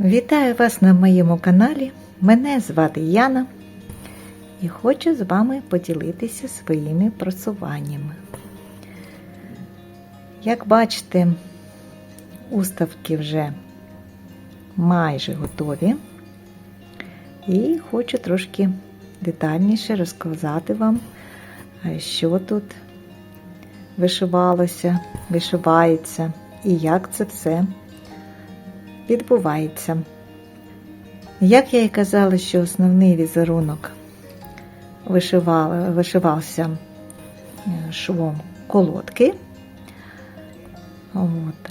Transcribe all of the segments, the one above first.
Вітаю вас на моєму каналі. Мене звати Яна і хочу з вами поділитися своїми просуваннями. Як бачите, уставки вже майже готові, і хочу трошки детальніше розказати вам, що тут вишивалося, вишивається і як це все відбувається. Як я і казала, що основний візерунок вишивала, вишивався е, швом колодки, От.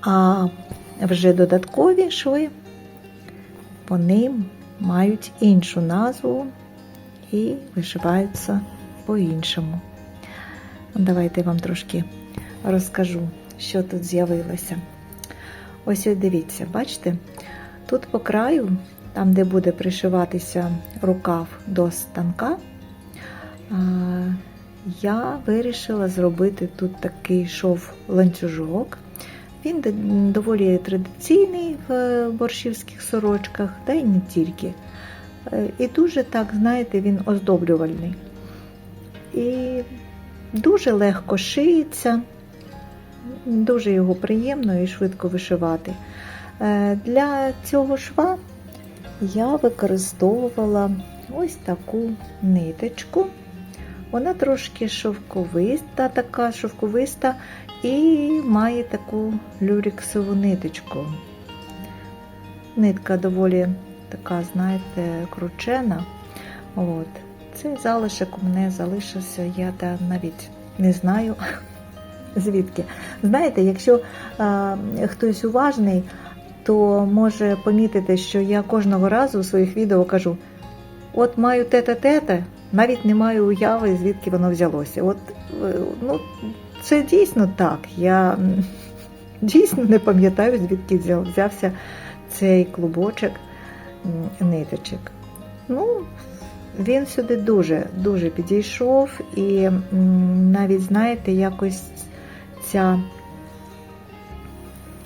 а вже додаткові шви, вони мають іншу назву і вишиваються по-іншому. Давайте я вам трошки розкажу, що тут з'явилося. Ось ось дивіться, бачите? Тут по краю, там, де буде пришиватися рукав до станка, я вирішила зробити тут такий шов ланцюжок. Він доволі традиційний в борщівських сорочках, та й не тільки. І дуже так, знаєте, він оздоблювальний. І дуже легко шиється. Дуже його приємно і швидко вишивати. Для цього шва я використовувала ось таку ниточку. Вона трошки шовковиста, така шовковиста і має таку люріксову ниточку. Нитка доволі така, знаєте, кручена. От. Цей залишок у мене залишився, я навіть не знаю звідки. Знаєте, якщо а, хтось уважний, то може помітити, що я кожного разу у своїх відео кажу: от маю те-те-те, навіть не маю уяви, звідки воно взялося. От, ну, Це дійсно так. Я дійсно не пам'ятаю, звідки взявся цей клубочок ниточок. Ну, він сюди дуже дуже підійшов, і навіть, знаєте, якось ця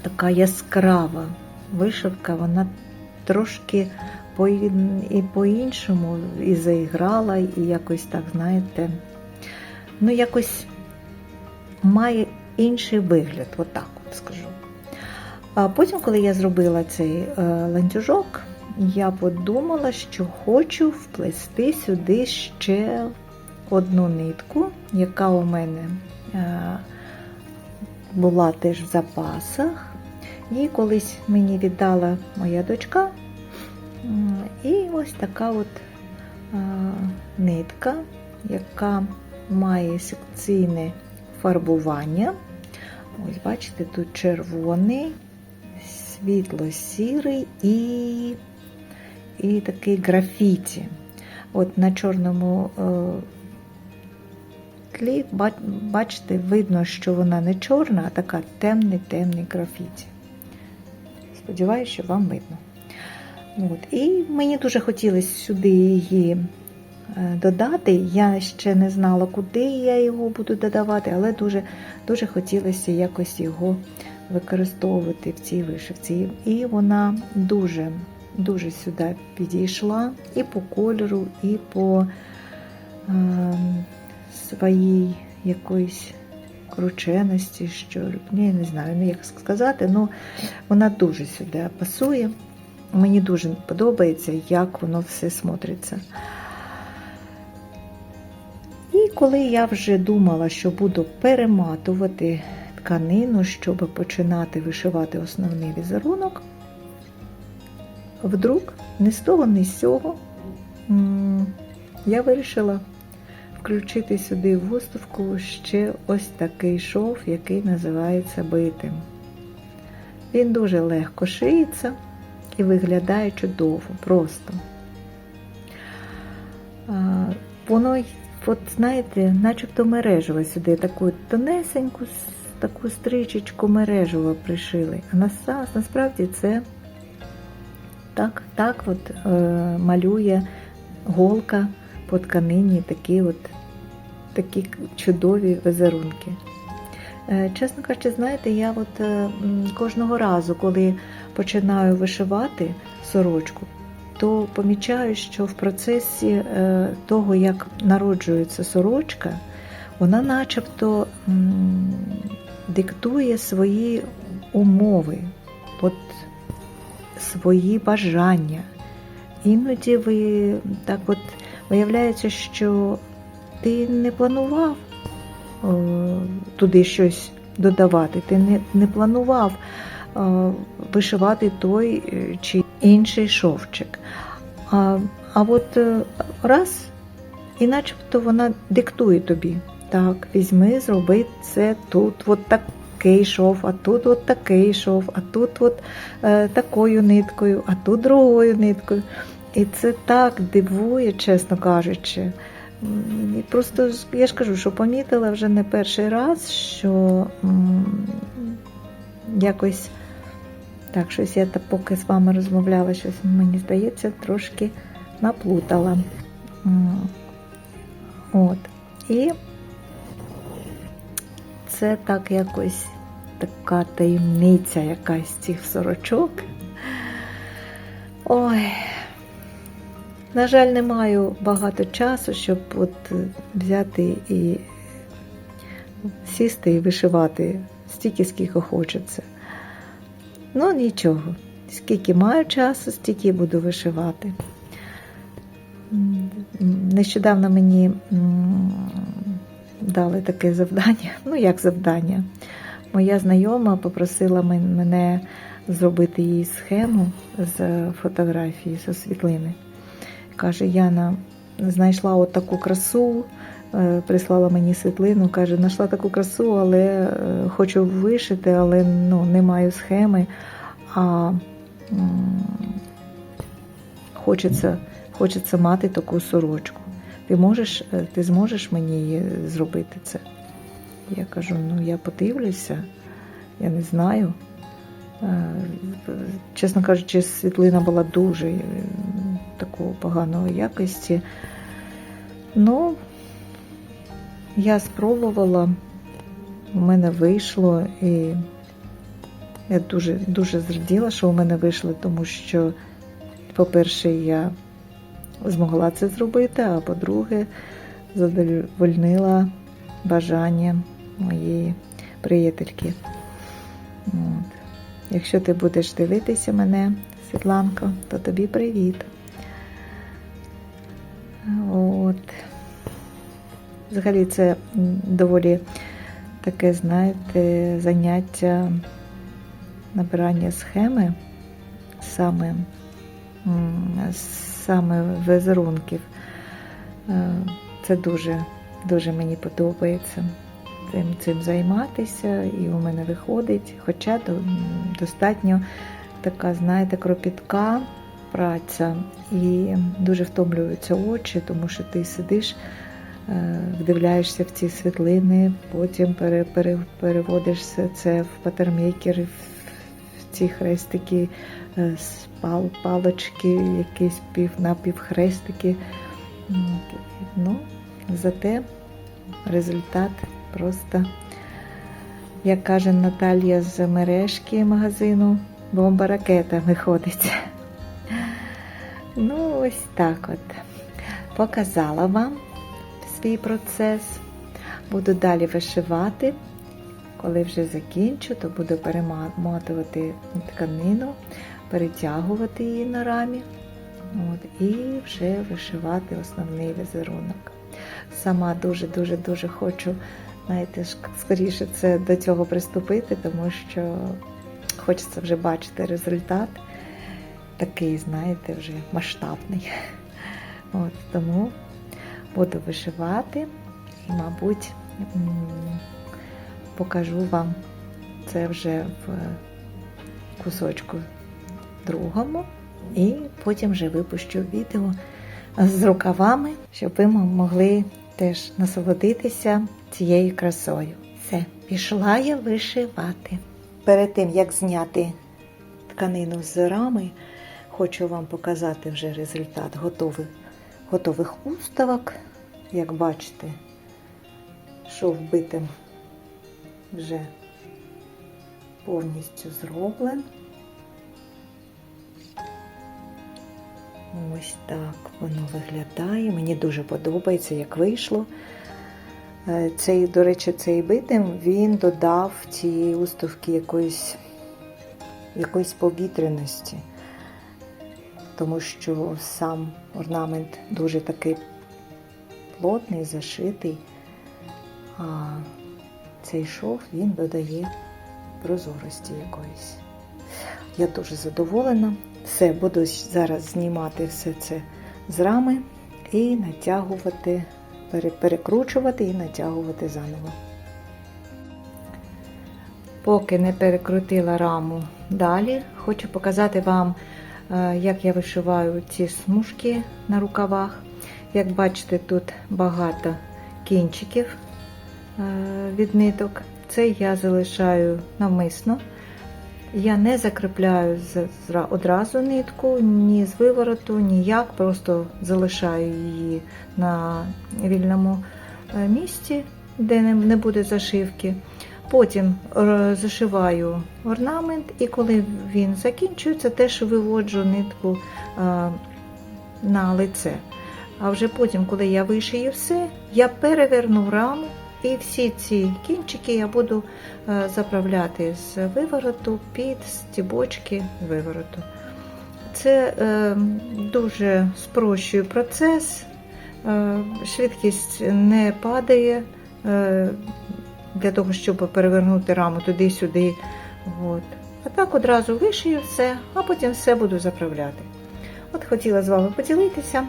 така яскрава вишивка, вона трошки по, і по-іншому і заіграла, і якось так, знаєте, ну, якось має інший вигляд, отак от скажу. А потім, коли я зробила цей е, ланцюжок, я подумала, що хочу вплести сюди ще одну нитку, яка у мене е, була теж в запасах. Її колись мені віддала моя дочка. І ось така от нитка, яка має секційне фарбування. Ось, бачите, тут червоний, світло-сірий і і такий графіті. От на чорному е, тлі, бачите, видно, що вона не чорна, а така темний-темний графіті. Сподіваюся, що вам видно. От. І мені дуже хотілося сюди її е, додати. Я ще не знала, куди я його буду додавати, але дуже дуже хотілося якось його використовувати в цій вишивці. І вона дуже дуже сюди підійшла і по кольору, і по е, своїй якоїсь крученості, що я не знаю, ну як сказати, ну вона дуже сюди пасує. Мені дуже подобається, як воно все смотриться. І коли я вже думала, що буду перематувати тканину, щоб починати вишивати основний візерунок, вдруг ні з того, ні з цього я вирішила включити сюди в виставку ще ось такий шов, який називається битим. Він дуже легко шиється і виглядає чудово, просто. Воно, от знаєте, начебто мережево сюди, таку тонесеньку, таку стрічечку мережево пришили. А насправді це так так от е, малює голка по тканині такі от такі чудові візерунки. Е, чесно кажучи, знаєте, я от е, кожного разу, коли починаю вишивати сорочку, то помічаю, що в процесі е, того, як народжується сорочка, вона начебто диктує свої умови, от свої бажання. Іноді ви так от виявляється, що ти не планував е, туди щось додавати, ти не, не планував е, вишивати той е, чи інший шовчик. А, а от е, раз, і начебто вона диктує тобі. Так, візьми, зроби це тут, от такий шов, а тут от такий шов, а тут от е, такою ниткою, а тут другою ниткою. І це так дивує, чесно кажучи. Просто я ж кажу, що помітила вже не перший раз, що якось так, щось я поки з вами розмовляла, щось мені здається, трошки наплутала. От. І це так якось така таємниця якась цих сорочок. Ой. На жаль, не маю багато часу, щоб от е, взяти і сісти і вишивати стільки, скільки хочеться. Ну, нічого. Скільки маю часу, стільки буду вишивати. Нещодавно мені дали таке завдання. Ну, як завдання. Моя знайома попросила мене зробити їй схему з фотографії, з світлини. Каже, Яна знайшла от таку красу, е, прислала мені світлину, каже, знайшла таку красу, але е, хочу вишити, але ну, не маю схеми. А хочеться, хочеться мати таку сорочку. Ти можеш, е, ти зможеш мені зробити це? Я кажу, ну я подивлюся, я не знаю. Чесно кажучи, світлина була дуже такої поганої якості. Ну, я спробувала, у мене вийшло, і я дуже, дуже зраділа, що у мене вийшло, тому що, по-перше, я змогла це зробити, а по-друге, задовольнила бажання моєї приятельки. От. Якщо ти будеш дивитися мене, Світланко, то тобі привіт. От. Взагалі це доволі таке, знаєте, заняття набирання схеми саме, саме візерунків. Е, Це дуже, дуже мені подобається цим, цим займатися, і у мене виходить. Хоча достатньо така, знаєте, кропітка праця, і дуже втомлюються очі, тому що ти сидиш, е, вдивляєшся в ці світлини, потім пере, пере, переводиш це в патермейкер, в, ці хрестики, е, пал, палочки, якісь пів напівхрестики. Ну, зате результат просто, як каже Наталія з мережки магазину, бомба ракета виходить. Ну, ось так от. Показала вам свій процес. Буду далі вишивати. Коли вже закінчу, то буду перематувати тканину, перетягувати її на рамі. От, і вже вишивати основний візерунок. Сама дуже-дуже дуже хочу, знаєте, скоріше це до цього приступити, тому що хочеться вже бачити результат. Такий, знаєте, вже масштабний. От, тому буду вишивати і, мабуть, покажу вам це вже в кусочку другому. І потім вже випущу відео з рукавами, щоб ви могли теж насолодитися цією красою. Все, пішла я вишивати. Перед тим, як зняти тканину з рами, хочу вам показати вже результат готових, готових уставок. Як бачите, шов битим вже повністю зроблен. Ось так воно виглядає. Мені дуже подобається, як вийшло. Е, Цей, до речі, цей битим він додав цієї уставки якоїсь, якоїсь повітряності, тому що сам орнамент дуже такий плотний, зашитий, а цей шов він додає прозорості якоїсь. Я дуже задоволена. Все, буду зараз знімати все це з рами і натягувати, перекручувати і натягувати заново. Поки не перекрутила раму далі, хочу показати вам, як я вишиваю ці смужки на рукавах. Як бачите, тут багато кінчиків е, від ниток. Це я залишаю навмисно. Я не закріпляю одразу нитку, ні з вивороту, ніяк, просто залишаю її на вільному е, місці, де не буде зашивки. Потім е, зашиваю орнамент, і коли він закінчується, теж виводжу нитку е, на лице. А вже потім, коли я вишию все, я переверну раму і всі ці кінчики я буду е, заправляти з вивороту під стібочки вивороту. Це дуже спрощує процес, швидкість не падає для того, щоб перевернути раму туди-сюди. От. А так одразу вишию все, а потім все буду заправляти. От хотіла з вами поділитися,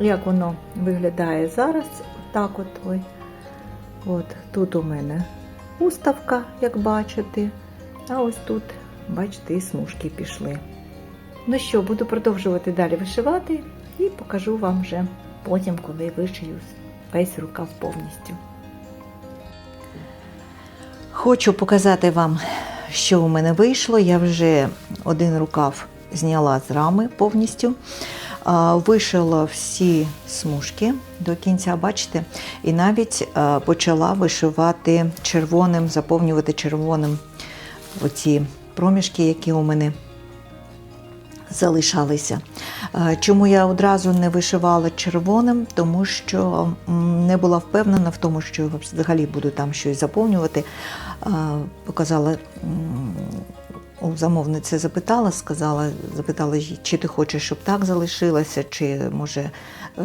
як воно виглядає зараз. Так от, ой. От тут у мене уставка, як бачите. А ось тут, бачите, і смужки пішли. Ну що, буду продовжувати далі вишивати і покажу вам вже потім, коли вишию весь рукав повністю. Хочу показати вам, що у мене вийшло. Я вже один рукав зняла з рами повністю. Вишила всі смужки до кінця, бачите, і навіть почала вишивати червоним, заповнювати червоним оці проміжки, які у мене залишалися. Е, Чому я одразу не вишивала червоним? Тому що не була впевнена в тому, що взагалі буду там щось заповнювати. Е, Показала у замовниці запитала, сказала, запитала, чи ти хочеш, щоб так залишилося, чи може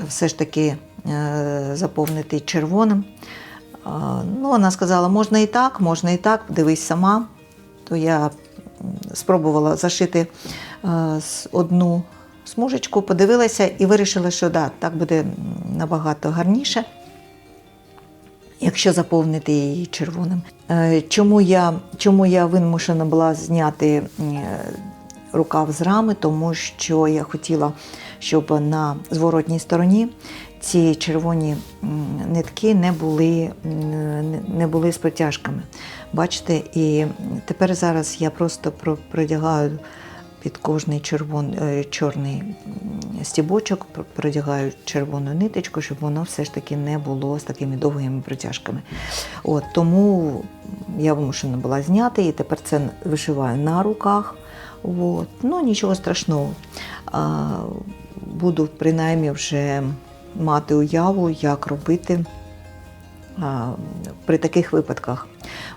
все ж таки е, заповнити червоним. Ну, вона сказала, можна і так, можна і так, дивись сама. То я спробувала зашити одну смужечку, подивилася і вирішила, що да, так буде набагато гарніше, якщо заповнити її червоним. Е, Чому я, чому я вимушена була зняти м, рукав з рами? Тому що я хотіла, щоб на зворотній стороні ці червоні нитки не були, не- були з протяжками. Бачите, і тепер зараз я просто про- продягаю під кожний червон, е, чорний стібочок, продягаю червону ниточку, щоб воно все ж таки не було з такими довгими протяжками. От, тому я вимушена була зняти і тепер це вишиваю на руках. От. Ну, нічого страшного. А, буду принаймні вже мати уяву, як робити а, при таких випадках.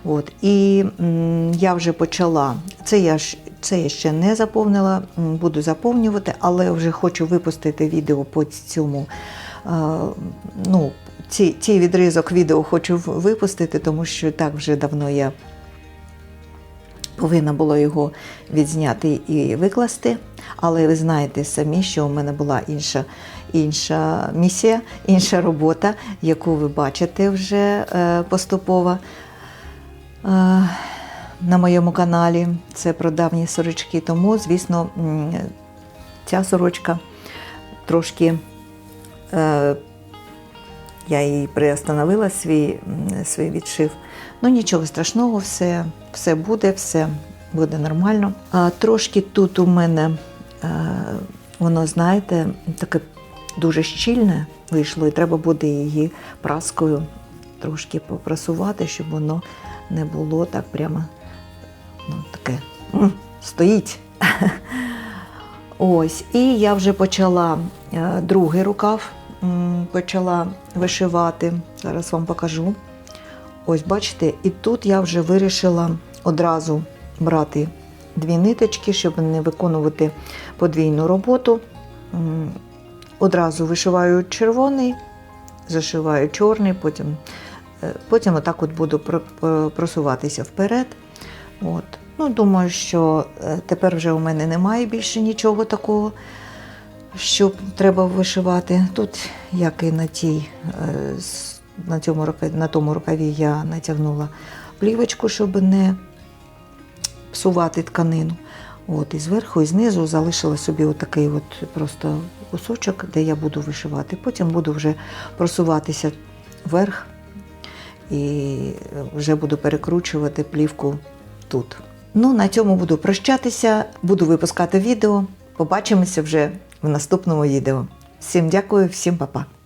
От. І м, я вже почала, це я, ж, це я ще не заповнила, буду заповнювати, але вже хочу випустити відео по цьому. Ну, ці, цей відрізок відео хочу випустити, тому що так вже давно я повинна була його відзняти і викласти. Але ви знаєте самі, що у мене була інша, інша місія, інша робота, яку ви бачите вже е, поступово е, на моєму каналі. Це про давні сорочки. Тому, звісно, ця сорочка трошки. Е, я її приостановила свій, свій відшив. Ну нічого страшного, все, все буде, все буде нормально. А трошки тут у мене е, воно, знаєте, таке дуже щільне вийшло, і треба буде її праскою трошки попрасувати, щоб воно не було так прямо ну, таке стоїть. Ось, і я вже почала е, другий рукав, почала вишивати. Зараз вам покажу. Ось, бачите, і тут я вже вирішила одразу брати дві ниточки, щоб не виконувати подвійну роботу. Одразу вишиваю червоний, зашиваю чорний, потім, е, потім отак от буду про- просуватися вперед. От. Ну, думаю, що е, тепер вже у мене немає більше нічого такого, що треба вишивати. Тут, як і на тій, е, на, цьому, на тому рукаві я натягнула плівочку, щоб не псувати тканину. От, і зверху, і знизу залишила собі отакий от просто кусочок, де я буду вишивати. Потім буду вже просуватися вверх і вже буду перекручувати плівку тут. Ну, на цьому буду прощатися, буду випускати відео. Побачимося вже в наступному відео. Всім дякую, всім па-па.